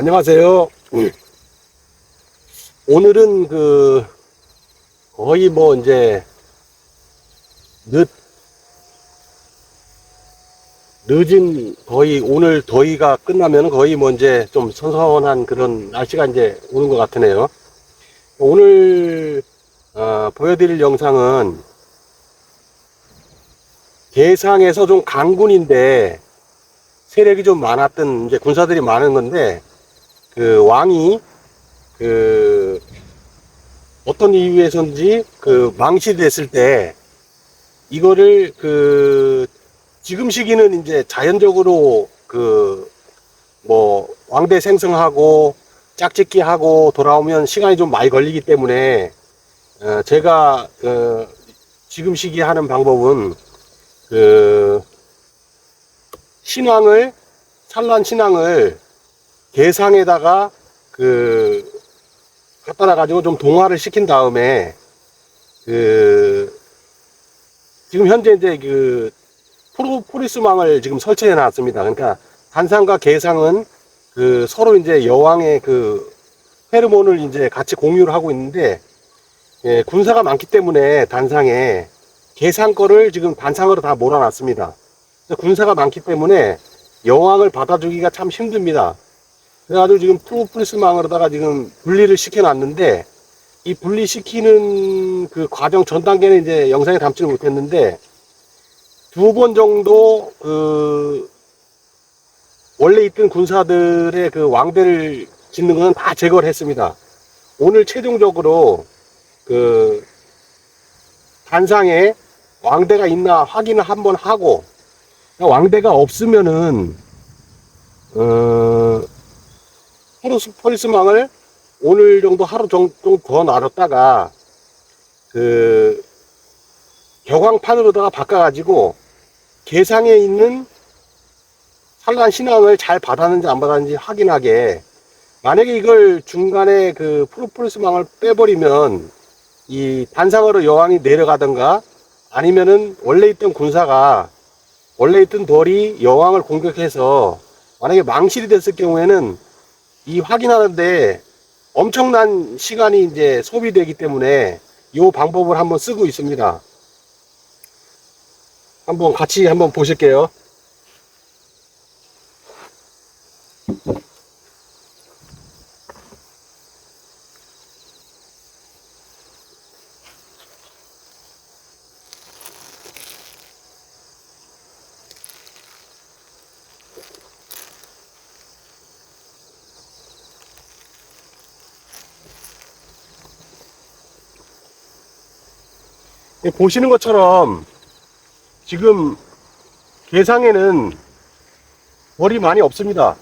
안녕하세요. 오늘은 그 거의 뭐 이제 늦 늦은 거의 오늘 더위가 끝나면 거의 뭐 이제 좀 선선한 그런 날씨가 이제 오는 것 같으네요. 오늘 어, 보여드릴 영상은 개상에서 좀 강군인데 세력이 좀 많았던 이제 군사들이 많은 건데 그 왕이 그 어떤 이유에서인지 그 망치됐을 때 이거를 그 지금 시기는 이제 자연적으로 그 뭐 왕대 생성하고 짝짓기 하고 돌아오면 시간이 좀 많이 걸리기 때문에 어 제가 그 지금 시기에 하는 방법은 그 신앙을 산란 신앙을 개상에다가 그 갖다 놔 가지고 좀 동화를 시킨 다음에 그 지금 현재 이제 그 프로 포리스망을 지금 설치해 놨습니다. 그러니까 단상과 개상은 그 서로 이제 여왕의 그 페르몬을 이제 같이 공유를 하고 있는데 예, 군사가 많기 때문에 단상에 개상 거를 지금 단상으로 다 몰아놨습니다. 군사가 많기 때문에 여왕을 받아주기가 참 힘듭니다. 그래가지고 지금 프로폴리스망으로다가 지금 분리를 시켜놨는데 이 분리시키는 그 과정 전 단계는 이제 영상에 담지는 못했는데 두 번 정도 그 원래 있던 군사들의 그 왕대를 짓는 거는 다 제거를 했습니다. 오늘 최종적으로 그 단상에 왕대가 있나 확인을 한번 하고 왕대가 없으면은 어 포르스 포리스망을 오늘 정도 하루 정도 더 놔뒀다가 그 격왕판으로다가 바꿔가지고 개상에 있는 산란 신앙을 잘 받았는지 안 받았는지 확인하게. 만약에 이걸 중간에 그 프로폴리스망을 빼버리면 이 단상으로 여왕이 내려가던가 아니면은 원래 있던 군사가 원래 있던 돌이 여왕을 공격해서 만약에 망실이 됐을 경우에는 이 확인하는데 엄청난 시간이 이제 소비되기 때문에 이 방법을 한번 쓰고 있습니다. 한번 같이 한번 보실게요. 보시는 것처럼 지금 개상에는 벌이 많이 없습니다.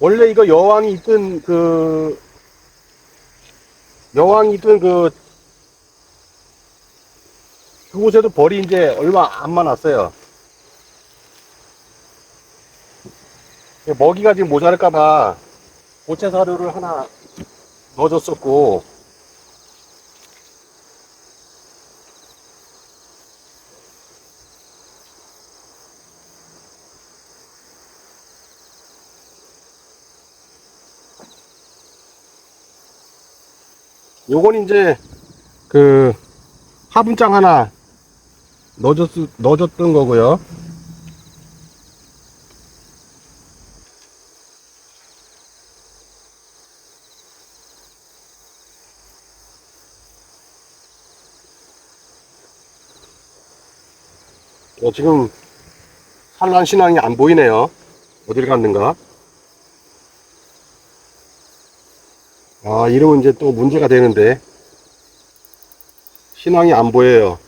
원래 이거 여왕이 있던 그 여왕이 있던 그 그곳에도 벌이 이제 얼마 안 많았어요. 예, 먹이가 지금 모자랄까봐 고체 사료를 하나 넣어줬었고 요건 이제 그 화분장 하나 넣어줬, 넣어줬던 거고요. 어, 지금 산란 신앙이 안 보이네요. 어딜 갔는가? 아, 이러면 이제 또 문제가 되는데. 신앙이 안 보여요.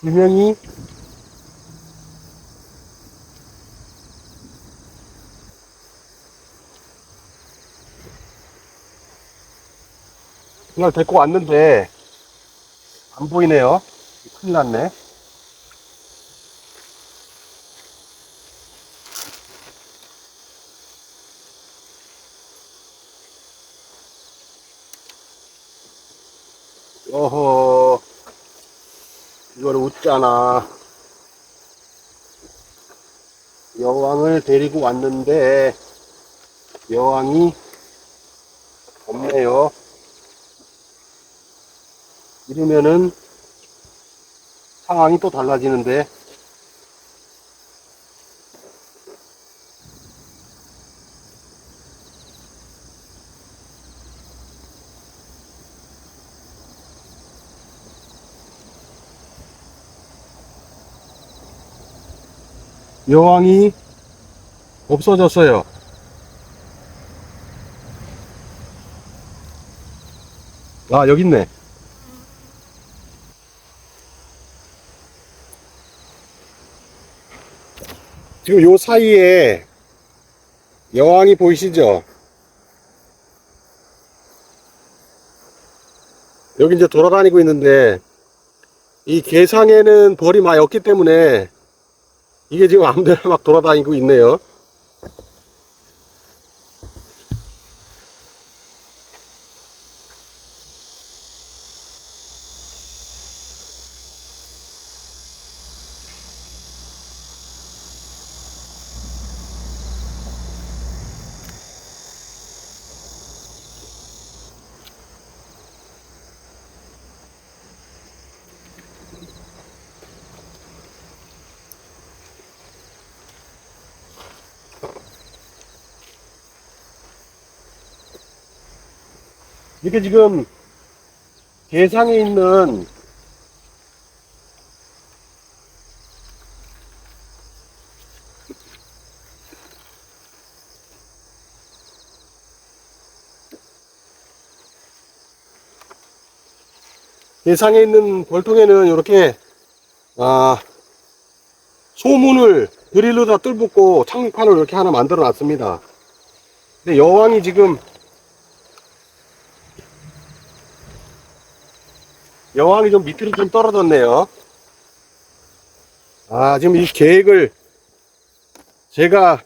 분명히 그날 데리고 왔는데 안 보이네요. 큰일 났네. 어허, 이걸 웃잖아. 여왕을 데리고 왔는데, 여왕이 없네요. 이러면은 상황이 또 달라지는데, 여왕이 없어졌어요. 아, 여기 있네. 지금 요 사이에 여왕이 보이시죠? 여기 이제 돌아다니고 있는데 이 개상에는 벌이 많이 없기 때문에 이게 지금 아무데나 막 돌아다니고 있네요. 이게 지금 개상에 있는 개상에 있는 벌통에는 이렇게 아 소문을 드릴로 다 뚫고 착륙판을 이렇게 하나 만들어 놨습니다. 근데 여왕이 지금 여왕이 좀 밑으로 좀 떨어졌네요. 아, 지금 이 계획을 제가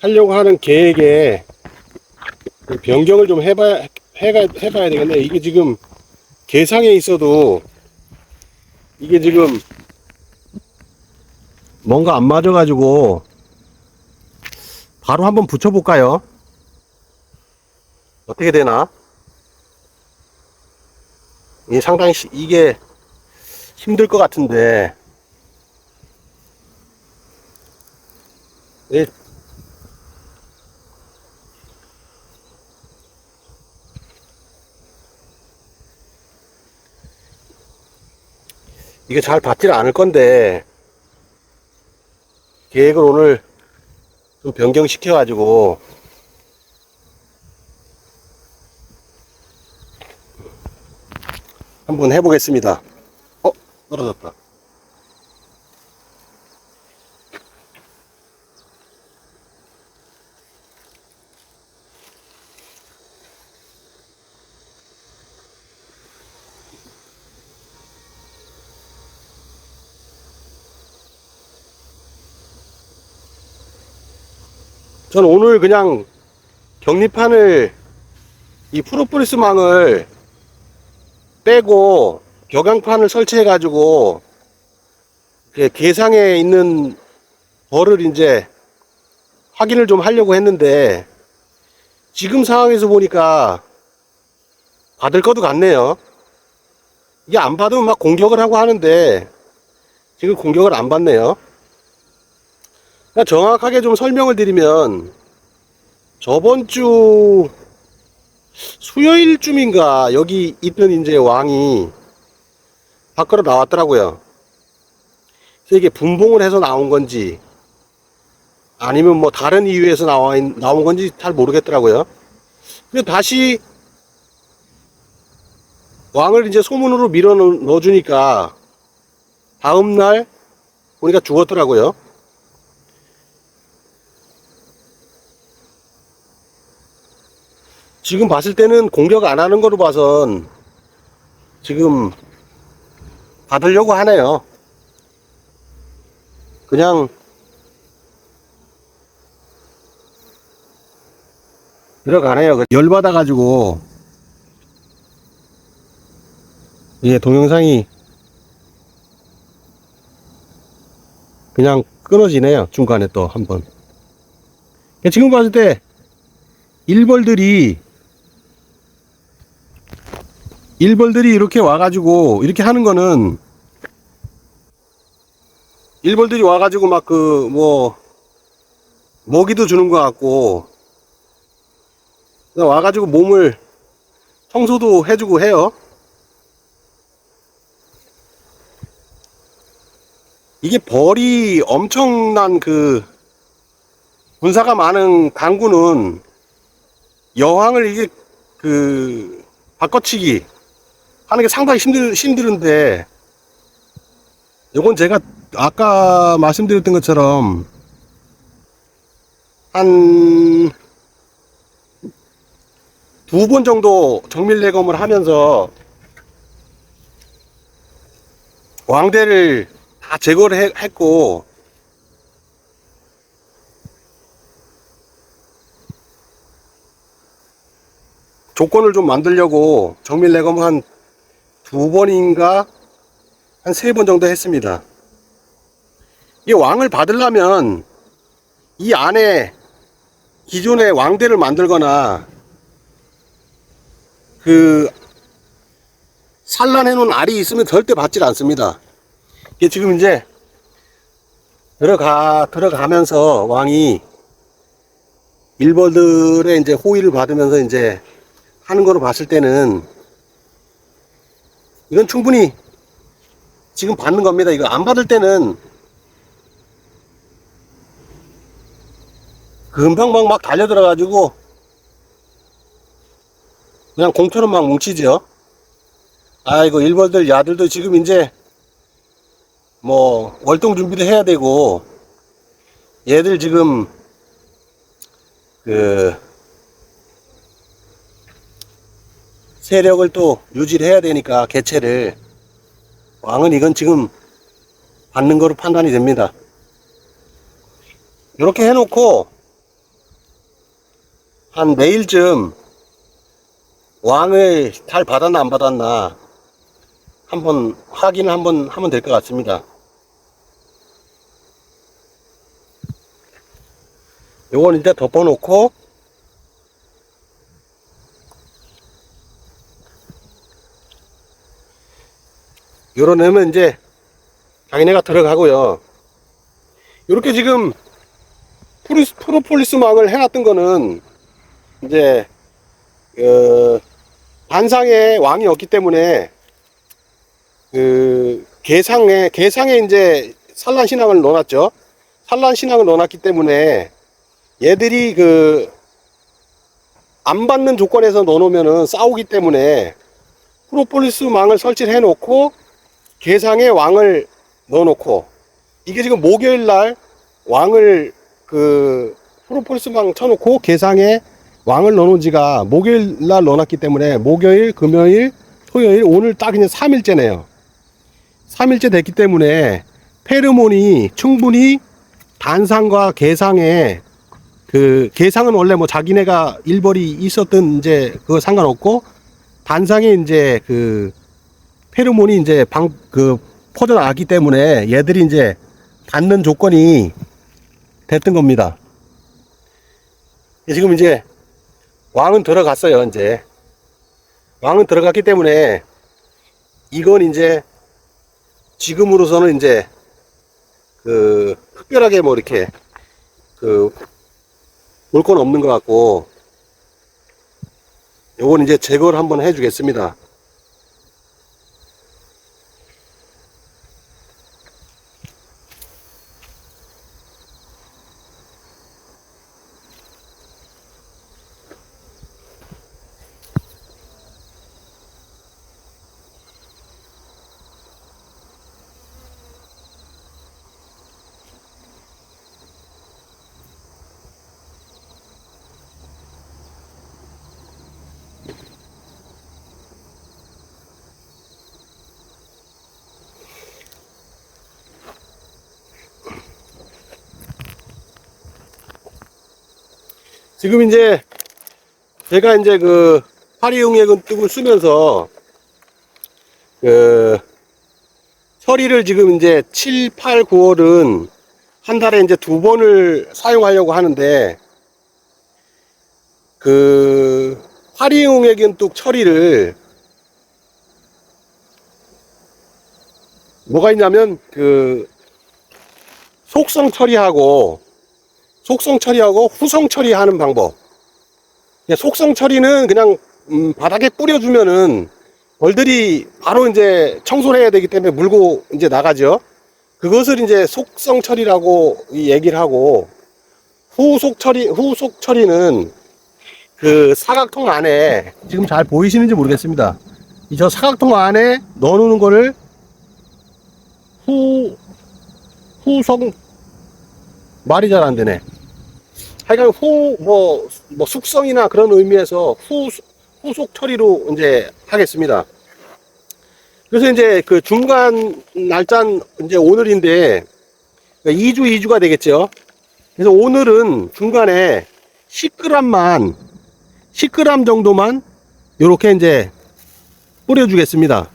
하려고 하는 계획에 변경을 좀 해봐야, 해가, 해봐야 되겠네. 이게 지금 계상에 있어도 이게 지금 뭔가 안 맞아가지고 바로 한번 붙여볼까요? 어떻게 되나? 이게 상당히 시- 이게 힘들 것 같은데 예. 이게 잘 받질 않을 건데 계획을 오늘 좀 변경시켜 가지고 한번 해보겠습니다. 어, 떨어졌다. 저는 오늘 그냥 격리판을 이 프로폴리스 망을 빼고 격양판을 설치해 가지고 계상에 있는 벌을 이제 확인을 좀 하려고 했는데 지금 상황에서 보니까 받을 것도 같네요. 이게 안 받으면 막 공격을 하고 하는데 지금 공격을 안 받네요. 그러니까 정확하게 좀 설명을 드리면 저번 주 수요일쯤인가 여기 있던 이제 왕이 밖으로 나왔더라고요. 그래서 이게 분봉을 해서 나온 건지 아니면 뭐 다른 이유에서 나와 있- 나온 건지 잘 모르겠더라고요. 근데 다시 왕을 이제 소문으로 밀어 넣어 주니까 다음 날 보니까 죽었더라고요. 지금 봤을 때는 공격 안 하는 거로 봐선 지금 받으려고 하네요. 그냥 들어가네요. 열받아가지고 이게 동영상이 그냥 끊어지네요. 중간에 또 한 번. 그러니까 지금 봤을 때 일벌들이 일벌들이 이렇게 와가지고 이렇게 하는 거는 일벌들이 와가지고 막 그 뭐 먹이도 주는 것 같고 와가지고 몸을 청소도 해주고 해요. 이게 벌이 엄청난 그 군사가 많은 강구는 여왕을 이게 그 바꿔치기 하는 게 상당히 힘들 힘드는데 요건 제가 아까 말씀드렸던 것처럼 한 두 번 정도 정밀 내검을 하면서 왕대를 다 제거를 해- 했고 조건을 좀 만들려고 정밀 내검 한 두 번인가 한 세 번 정도 했습니다. 이 왕을 받으려면 이 안에 기존의 왕대를 만들거나 그 산란해 놓은 알이 있으면 절대 받질 않습니다. 이게 지금 이제 들어가 들어가면서 왕이 일벌들의 이제 호의를 받으면서 이제 하는 거로 봤을 때는 이건 충분히 지금 받는 겁니다. 이거 안 받을 때는 금방 막, 막 달려들어가지고 그냥 공처럼 막 뭉치죠. 아이고 일벌들 야들도 지금 이제 뭐 월동 준비도 해야 되고 얘들 지금 그 세력을 또 유지를 해야 되니까 개체를 왕은 이건 지금 받는 거로 판단이 됩니다. 이렇게 해놓고 한 내일쯤 왕을 잘 받았나 안 받았나 한번 확인을 한번 하면 될 것 같습니다. 요건 이제 덮어놓고 요러내면 이제 자기네가 들어가고요. 이렇게 지금 프리스, 프로폴리스 망을 해놨던 거는 이제 어, 반상에 왕이 없기 때문에 그 개상에 개상에 이제 산란 신앙을 넣어놨죠. 산란 신앙을 넣어놨기 때문에 얘들이 그 안 받는 조건에서 넣어놓으면은 싸우기 때문에 프로폴리스 망을 설치를 해놓고 개상에 왕을 넣어놓고 이게 지금 목요일 날 왕을 그 프로폴리스 망 쳐놓고 개상에 왕을 넣어놓은 지가 목요일 날 넣어놨기 때문에 목요일, 금요일, 토요일 오늘 딱 이제 3일째네요. 3일째 됐기 때문에 페르몬이 충분히 단상과 개상에 그 개상은 원래 뭐 자기네가 일벌이 있었던 이제 그거 상관없고 단상에 이제 그 페르몬이 이제 방 그 퍼져나갔기 때문에 얘들이 이제 닿는 조건이 됐던 겁니다. 지금 이제 왕은 들어갔어요, 이제. 왕은 들어갔기 때문에 이건 이제 지금으로서는 이제 그 특별하게 뭐 이렇게 그 볼 건 없는 것 같고 요건 이제 제거를 한번 해 주겠습니다. 지금 이제 제가 이제 그 파리용액은 뜨고 쓰면서 그 처리를 지금 이제 7, 8, 9월은 한 달에 이제 두 번을 사용하려고 하는데 그 화리용액은 뚝 처리를 뭐가 있냐면 그 속성 처리하고 속성 처리하고 후성 처리하는 방법. 그냥 속성 처리는 그냥 음, 바닥에 뿌려주면은 벌들이 바로 이제 청소를 해야 되기 때문에 물고 이제 나가죠. 그것을 이제 속성 처리라고 이 얘기를 하고 후속 처리 후속 처리는 그 사각통 안에 지금 잘 보이시는지 모르겠습니다. 이 저 사각통 안에 넣어놓는 거를 후 후성 말이 잘 안 되네. 하여간 후, 뭐, 뭐, 숙성이나 그런 의미에서 후, 후속 처리로 이제 하겠습니다. 그래서 이제 그 중간 날짜는 이제 오늘인데, 2주, 2주가 되겠죠. 그래서 오늘은 중간에 10g만, 10g 정도만 요렇게 이제 뿌려주겠습니다.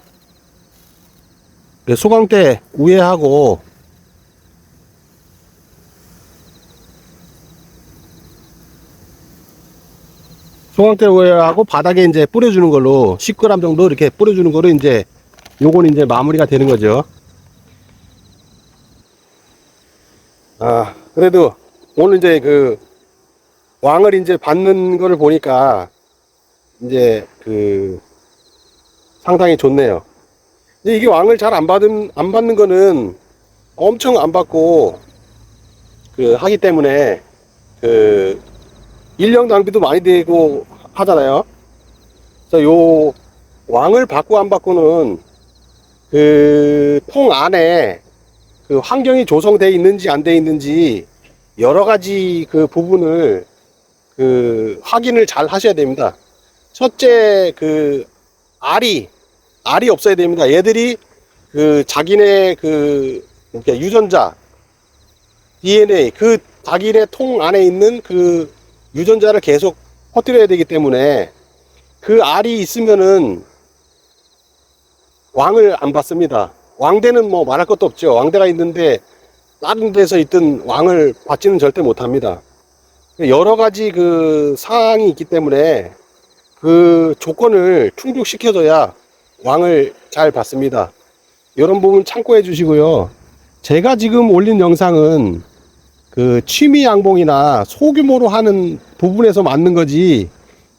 그 소강대 우회하고 우회하고 바닥에 이제 뿌려주는 걸로 10g 정도 이렇게 뿌려주는 거로 이제 요건 이제 마무리가 되는 거죠. 아 그래도 오늘 이제 그 왕을 이제 받는 거를 보니까 이제 그 상당히 좋네요. 근데 이게 왕을 잘 안 받은 안 받는 거는 엄청 안 받고 그 하기 때문에 그 인력 낭비도 많이 되고 하잖아요. 그래서 요 왕을 받고 안 받고는 그 통 안에 그 환경이 조성되어 있는지 안 돼 있는지 여러 가지 그 부분을 그 확인을 잘 하셔야 됩니다. 첫째 그 알이 알이 없어야 됩니다. 얘들이 그 자기네 그 유전자 DNA 그 자기네 통 안에 있는 그 유전자를 계속 퍼뜨려야 되기 때문에 그 알이 있으면은 왕을 안 받습니다. 왕대는 뭐 말할 것도 없죠. 왕대가 있는데 다른 데서 있던 왕을 받지는 절대 못합니다. 여러 가지 그 사항이 있기 때문에 그 조건을 충족시켜줘야 왕을 잘 받습니다. 이런 부분 참고해 주시고요. 제가 지금 올린 영상은 그 취미 양봉이나 소규모로 하는 부분에서 맞는 거지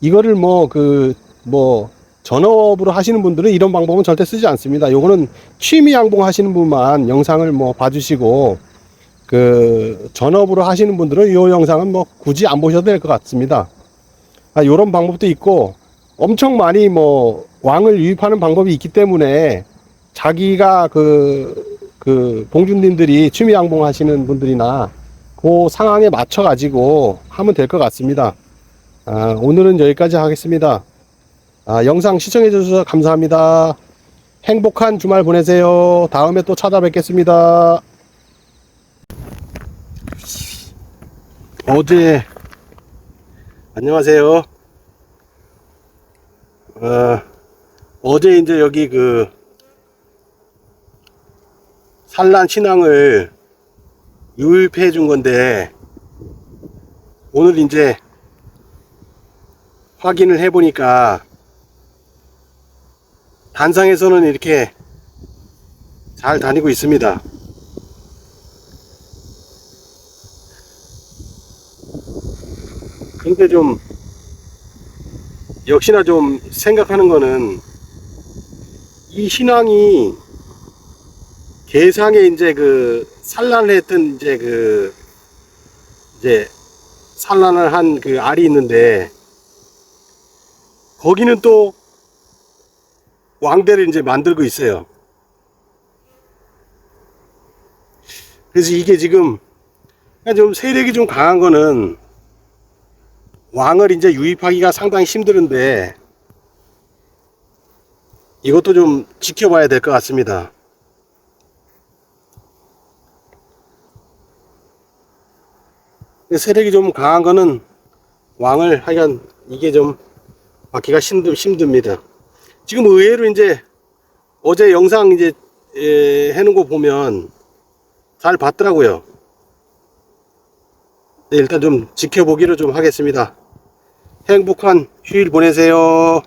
이거를 뭐그 뭐 전업으로 하시는 분들은 이런 방법은 절대 쓰지 않습니다. 요거는 취미 양봉 하시는 분만 영상을 뭐 봐주시고 그 전업으로 하시는 분들은 이 영상은 뭐 굳이 안 보셔도 될 것 같습니다. 아, 요런 방법도 있고 엄청 많이 뭐 왕을 유입하는 방법이 있기 때문에 자기가 그, 그 봉준님들이 취미 양봉 하시는 분들이나 그 상황에 맞춰 가지고 하면 될 것 같습니다. 아, 오늘은 여기까지 하겠습니다. 아, 영상 시청해 주셔서 감사합니다. 행복한 주말 보내세요. 다음에 또 찾아뵙겠습니다. 어제 안녕하세요. 어, 어제 이제 여기 그 산란 신앙을 유입해 준 건데 오늘 이제 확인을 해 보니까 단상에서는 이렇게 잘 다니고 있습니다. 근데 좀 역시나 좀 생각하는 거는 이 신앙이 개상에 이제 그 산란을 했던 이제 그 이제 산란을 한 그 알이 있는데 거기는 또 왕대를 이제 만들고 있어요. 그래서 이게 지금 좀 세력이 좀 강한 거는 왕을 이제 유입하기가 상당히 힘드는데 이것도 좀 지켜봐야 될 것 같습니다. 세력이 좀 강한 거는 왕을 하여간 이게 좀 받기가 힘듭, 힘듭니다. 지금 의외로 이제 어제 영상 이제 에, 해놓은 거 보면 잘 봤더라고요. 네, 일단 좀 지켜보기로 좀 하겠습니다. 행복한 휴일 보내세요.